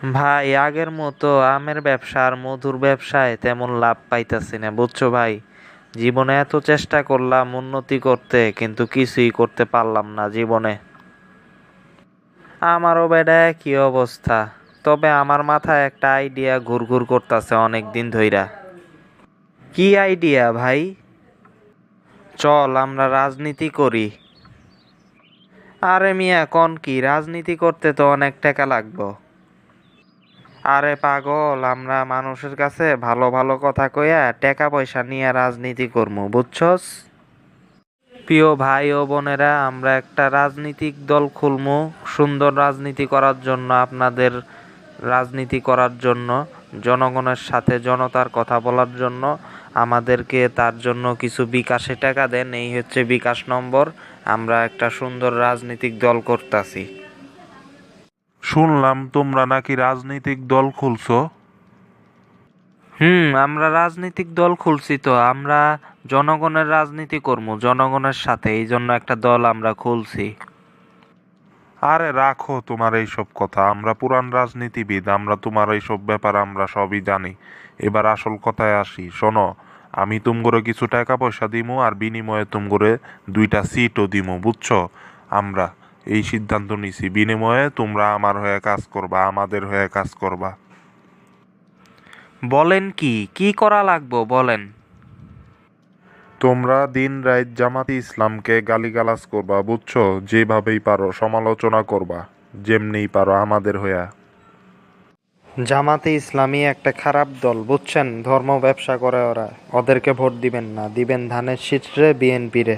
ভাই, আগের মতো আমের ব্যবসা আর মধুর ব্যবসায় তেমন লাভ পাইতাছি না, বুঝছ ভাই? জীবনে এত চেষ্টা করলাম উন্নতি করতে, কিন্তু কিছুই করতে পারলাম না জীবনে। আমারও বেডা একই অবস্থা। তবে আমার মাথায় একটা আইডিয়া ঘুরঘুর করতেছে অনেক দিন ধইরা। কি আইডিয়া ভাই? চল, আমরা রাজনীতি করি। আরে মিয়া, কন কি? রাজনীতি করতে তো অনেক টাকা লাগবো। আরে পাগল, আমরা মানুষের কাছে ভালো ভালো কথা কইয়া টাকা পয়সা নিয়ে রাজনীতি করব বুঝছস? প্রিয় ভাই ও বোনেরা, আমরা একটা রাজনৈতিক দল খুলমু, সুন্দর রাজনীতি করার জন্য, আপনাদের রাজনীতি করার জন্য, জনগণের সাথে জনতার কথা বলার জন্য, আমাদেরকে তার জন্য কিছু বিকাশে টাকা দেন, এই হচ্ছে বিকাশ নম্বর, আমরা একটা সুন্দর রাজনৈতিক দল করতাছি। শুনলাম তোমরা নাকি রাজনৈতিক দল খুলছো। হুম আমরা রাজনৈতিক দল খুলছি তো আমরা জনগণের রাজনীতি করব জনগণের সাথে এই জন্য একটা দল আমরা খুলছি। আরে রাখো তোমার এইসব কথা আমরা পুরান রাজনীতিবিদ আমরা তোমার এইসব ব্যাপার আমরা সবই জানি। এবার আসল কথায় আসি শোনো আমি তুমগরে কিছু টাকা পয়সা দিমু আর বিনিময়ে তুমগরে দুইটা সিটও দিমু বুঝছ? আমরা এই সিদ্ধান্ত নিছি। বিনিময়ে তোমরা আমার হয়ে কাজ করবা আমাদের হয়ে কাজ করবা। বলেন কি? কি করা লাগবো বলেন। তোমরা দিন রাত জামাতি ইসলামকে গালিগালাজ করবা বুঝছ? যেভাবেই পারো সমালোচনা করবা যেমনি পারো আমাদের হইয়া জামাতে ইসলামী একটা খারাপ দল বুঝছেন? ধর্ম ব্যবসা করে ওরা। ওদেরকে ভোট দিবেন না দিবেন ধানের শীষরে বিএনপিরে